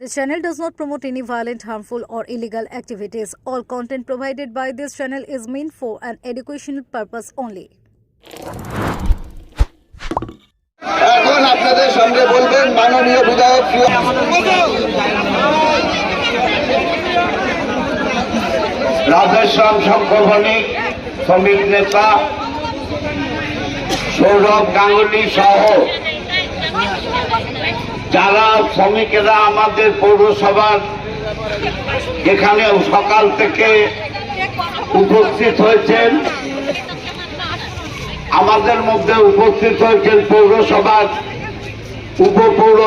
This channel does not promote any violent, harmful, or illegal activities. All content provided by this channel is meant for an educational purpose only. Radheshyam নেতা সৌরভ গাঙ্গুলি সহ যারা শ্রমিকেরা আমাদের পৌরসভার এখানে সকাল থেকে উপস্থিত হয়েছেন, আমাদের মধ্যে উপস্থিত হয়েছেন পৌরসভার উপপৌর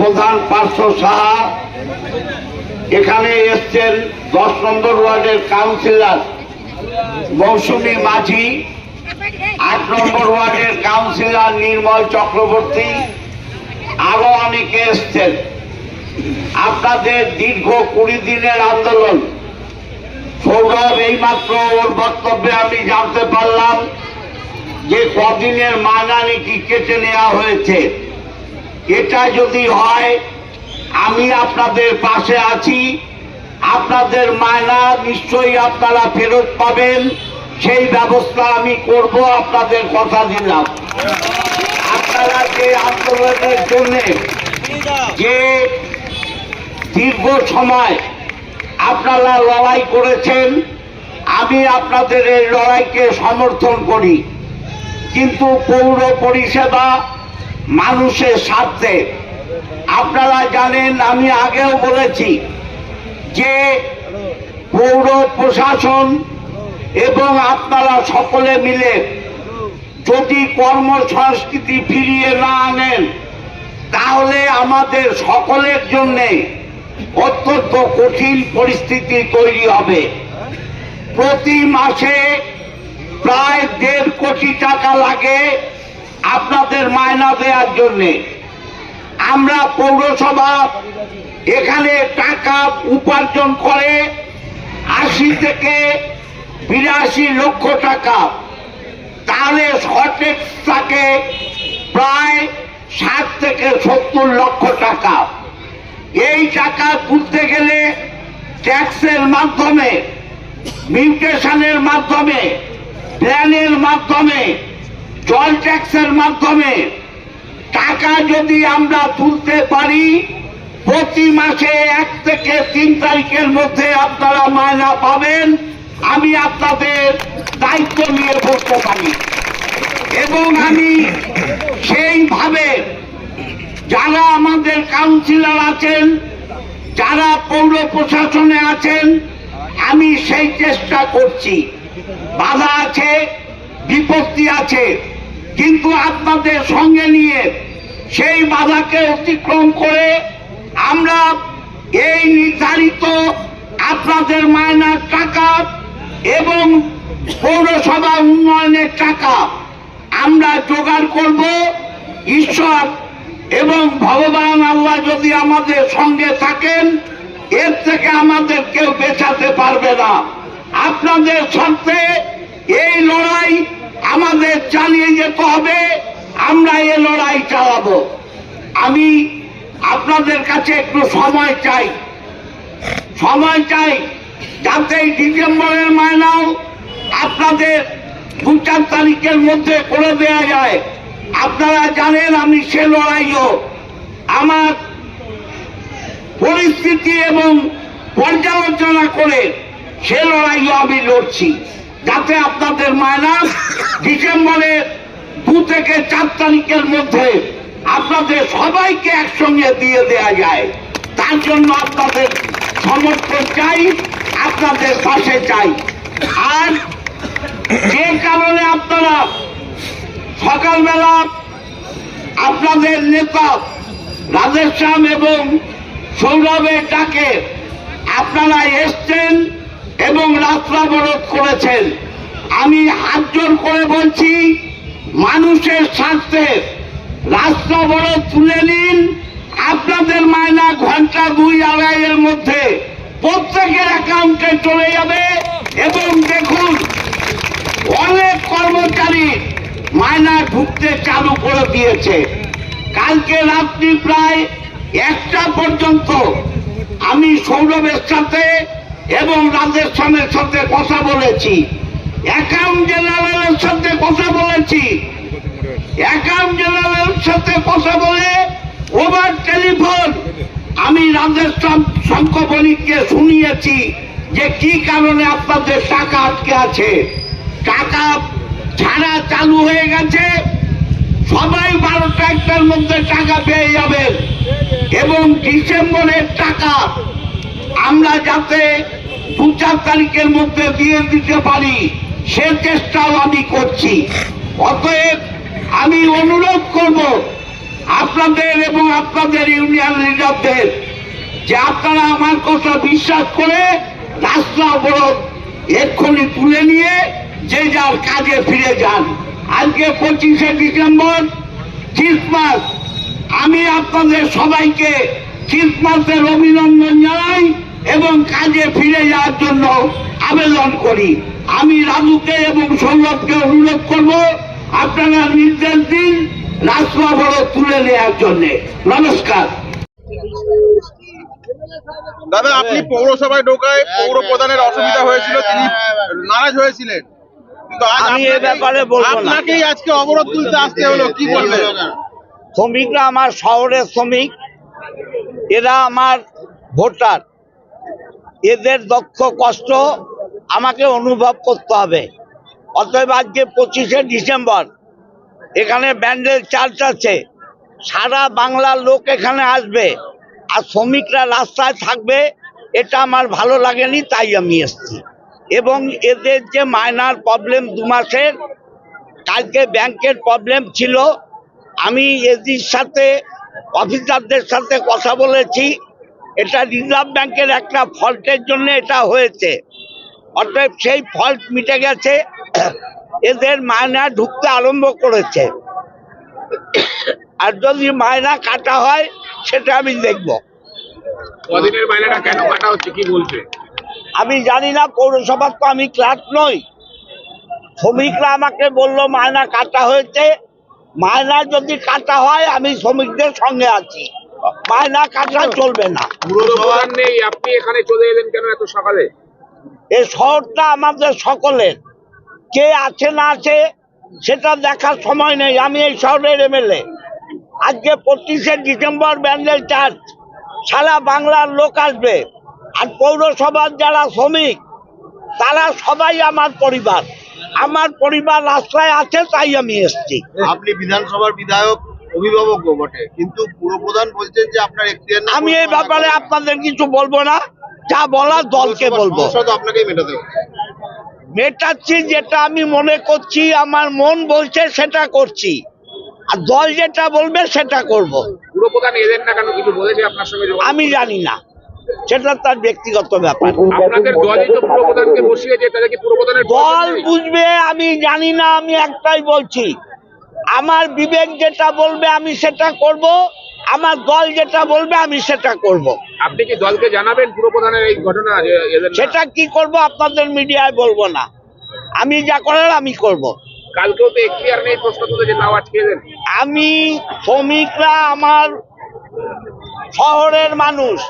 প্রধান পার্শ্ব সাহা। এখানে এসছেন দশ নম্বর ওয়ার্ডের কাউন্সিলর মৌসুমী মাঝি, আট নম্বর ওয়ার্ডের কাউন্সিলর নির্মল চক্রবর্তী আরও অনেকে এসছেন আপনাদের দীর্ঘ কুড়ি দিনের আন্দোলন। সৌরভ, এইমাত্র ওর বক্তব্যে আমি জানতে পারলাম যে কদিনের মায়না নাকি কেটে নেওয়া হয়েছে। এটা যদি হয়, আমি আপনাদের পাশে আছি। আপনাদের মায়না নিশ্চয়ই আপনারা ফেরত পাবেন। সেই ব্যবস্থা আমি করব, আপনাদের কথা দিলাম। আপনারা আন্দোলনের জন্য যে দীর্ঘ সময় আপনারা লড়াই করেছেন, আমি আপনাদের এই লড়াইকে সমর্থন করি। কিন্তু পৌর পরিষেবা মানুষের স্বার্থে। আপনারা জানেন, আমি আগেও বলেছি যে পৌর প্রশাসন এবং আপনারা সকলে মিলে যদি কর্ম সংস্কৃতি ফিরিয়ে না আনেন, তাহলে আমাদের সকলের জন্যে অত্যন্ত কঠিন পরিস্থিতি তৈরি হবে। প্রতি মাসে প্রায় দেড় কোটি টাকা লাগে আপনাদের মায়না দেওয়ার জন্যে। আমরা পৌরসভা এখানে টাকা উপার্জন করে আশি থেকে বিরাশি লক্ষ টাকা তাহলে সঠিক থাকে প্রায় ষাট থেকে সত্তর লক্ষ টাকা। এই টাকা তুলতে গেলে ট্যাক্সের মাধ্যমে, মিউটেশনের মাধ্যমে প্ল্যানের মাধ্যমে, জল ট্যাক্সের মাধ্যমে টাকা যদি আমরা তুলতে পারি, প্রতি মাসে এক থেকে তিন তারিখের মধ্যে আপনারা মায়না পাবেন। আমি আপনাদের দায়িত্ব নিয়ে বসতে পারি এবং আমি সেইভাবে যারা আমাদের কাউন্সিলর আছেন, যারা পৌর প্রশাসনে আছেন, আমি সেই চেষ্টা করছি। বাধা আছে, বিপত্তি আছে, কিন্তু আপনাদের সঙ্গে নিয়ে সেই বাধাকে অতিক্রম করে আমরা এই নির্ধারিত আপনাদের মায়নার টাকা এবং পৌরসভা উন্নয়নের টাকা আমরা জোগাড় করব। ঈশ্বর এবং ভগবান আল্লাহ যদি আমাদের সঙ্গে থাকেন, এর থেকে আমাদের কেউ বেঁচাতে পারবে না। আপনাদের স্বার্থে এই লড়াই আমাদের চালিয়ে যেতে হবে, আমরা এ লড়াই চালাবো। আমি আপনাদের কাছে একটু সময় চাই। সময় চাই যাতে এই ডিসেম্বরের মায়নাও আপনাদের দু চার তারিখের মধ্যে করে দেয়া যায়। আপনারা জানেন আমি সে লড়াইও। আমার পরিস্থিতি এবং পর্যালোচনা করে সে লড়াইও আমি লড়ছি। যাতে আপনাদের মায়না ডিসেম্বরের দু থেকে চার তারিখের মধ্যে আপনাদের সবাইকে একসঙ্গে দিয়ে দেয়া যায়। তার জন্য আপনাদের সমর্থন চাই। আপনাদের পাশে চাই। আর যে কারণে আপনারা সকালবেলা আপনাদের নেতা রাধেশ্যাম এবং সৌরভের ডাকে আপনারা এসছেন এবং রাত্রাবরোধ করেছেন। আমি হাত জোর করে বলছি, মানুষের স্বার্থে রাস্তাবরোধ তুলে নিন। আপনাদের মায়না ঘণ্টা দুই আড়াইয়ের মধ্যে প্রত্যেকের অ্যাকাউন্টে চলে যাবে এবং দেখুন, অনেক কর্মচারী মায়না ঢুকতে চালু করে দিয়েছে। কালকে রাত্রি প্রায় একটা পর্যন্ত আমি সৌরভের সাথে এবং রাজেশ্বরের সাথে কথা বলেছি। অ্যাকাউন্ট জেনারেলের সাথে কথা বলেছি। অ্যাকাউন্ট জেনারেলের সাথে কথা বলে ওভার টেলিফোন আমি রাজেশ্বর শঙ্খ শুনিয়েছি যে কি কারণে আপনাদের টাকা আটকে আছে। টাকা ছাড়া চালু হয়ে গেছে। সবাই বারোটা একটার মধ্যে টাকা পেয়ে যাবেন। এবং ডিসেম্বরের টাকা আমরা যাতে দু চার তারিখের মধ্যে দিয়ে দিতে পারি, সে চেষ্টাও আমি করছি। অতএব আমি অনুরোধ করব আপনাদের এবং আপনাদের ইউনিয়ন লিডারদের, যে আপনারা আমার কথা বিশ্বাস করে রাস্তা অবরোধ এক্ষুনি তুলে নিয়ে যে যার কাজে ফিরে যান। আজকে পঁচিশে ডিসেম্বর, ক্রিসমাস। আমি আপনাদের সবাইকে ক্রিসমাসের অভিনন্দন জানাই এবং কাজে ফিরে যাওয়ার জন্য আবেদন করি। আমি রাজুকে এবং সৌরভকে অনুরোধ করব, আপনারা নির্দেশ দিন রাস্তা বড় তুলে নেওয়ার জন্য নমস্কার। দাদা আপনি পৌরসভায় ঢোকায় পৌর প্রধানের অসুবিধা হয়েছিল তিনি নারাজ হয়েছিলেন। কিন্তু আজ আমি এ ব্যাপারে বলব না। আপনাকেই আজকে অবরোধ তুলতে আসতে হলো কি বলবেন? শ্রমিকরা আমার শহরের শ্রমিক এরা আমার ভোটার। এদের দক্ষ কষ্ট আমাকে অনুভব করতে হবে। অতএব আজকে পঁচিশে ডিসেম্বর এখানে ব্যান্ডেল চার্চ আছে। সারা বাংলার লোক এখানে আসবে। আর শ্রমিকরা রাস্তায় থাকবে, এটা আমার ভালো লাগেনি, তাই আমি এসেছি। এবং এদের যে মাইনার প্রবলেম দু মাসের, কালকে ব্যাংকের প্রবলেম ছিল। আমি এদের সাথে, অফিসারদের সাথে কথা বলেছি। এটা রিজার্ভ ব্যাংকের একটা ফল্টের জন্য এটা হয়েছে। অতএব সেই ফল্ট মিটে গেছে। এদের মায়না ঢুকতে আরম্ভ করেছে। আর যদি মায়না কাটা হয় সেটা আমি দেখব। কদিনের মাইনেটা কেন কাটা হচ্ছে কি বলছে? আমি জানি না পৌরসভার তো আমি ক্লার্ক নই। শ্রমিকরা আমাকে বলল মায়না কাটা হয়েছে। মায়না যদি কাটা হয় আমি শ্রমিকদের সঙ্গে আছি। মায়না কাটা চলবে না। নেই আপনি এখানে চলে এলেন কেন এত সকালে? এই শহরটা আমাদের সকলের। কে আছে না আছে সেটা দেখার সময় নেই। আমি এই শহরের এমএলএ। আজকে পঁচিশে ডিসেম্বর ব্যান্ডেল চার্চ সারা বাংলার লোক আসবে। আর পৌরসভার যারা শ্রমিক তারা সবাই আমার পরিবার। আমার পরিবার রাস্তায় আছে তাই আমি এসছি। আপনি বিধানসভার বিধায়ক অভিভাবক বটে। কিন্তু পুরপ্রধান বলছেন যে আপনার আমি এই ব্যাপারে আপনাদের কিছু বলব না। যা বলার দলকে বলব। আপনাকেই মেটাতে মেটাচ্ছি যেটা আমি মনে করছি আমার মন বলছে সেটা করছি। আর দল যেটা বলবে সেটা করব? আমি জানি না। সেটা তার ব্যক্তিগত ব্যাপার। দল বুঝবে আমি জানি না আমি একটাই বলছি। আমার বিবেক যেটা বলবে আমি সেটা করব। আমার দল যেটা বলবে আমি সেটা করব। আপনি কি দলকে জানাবেন পুরোপ্রধানের এই ঘটনা যে সেটা কি করব আপনাদের মিডিয়ায় বলব না। আমি যা করার আমি করব। কালকেও তো এখতিয়ার নেই প্রশ্ন তুলেছে তাও আজকে এলেন আমি শ্রমিকরা আমার শহরের মানুষ।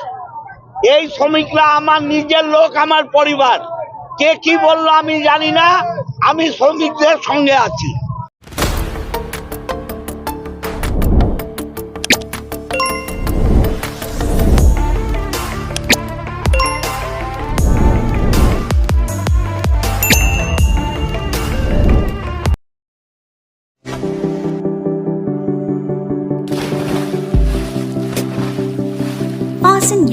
এই শ্রমিকরা আমার নিজের লোক আমার পরিবার। কে কি বলল আমি জানি না। আমি শ্রমিকদের সঙ্গে আছি।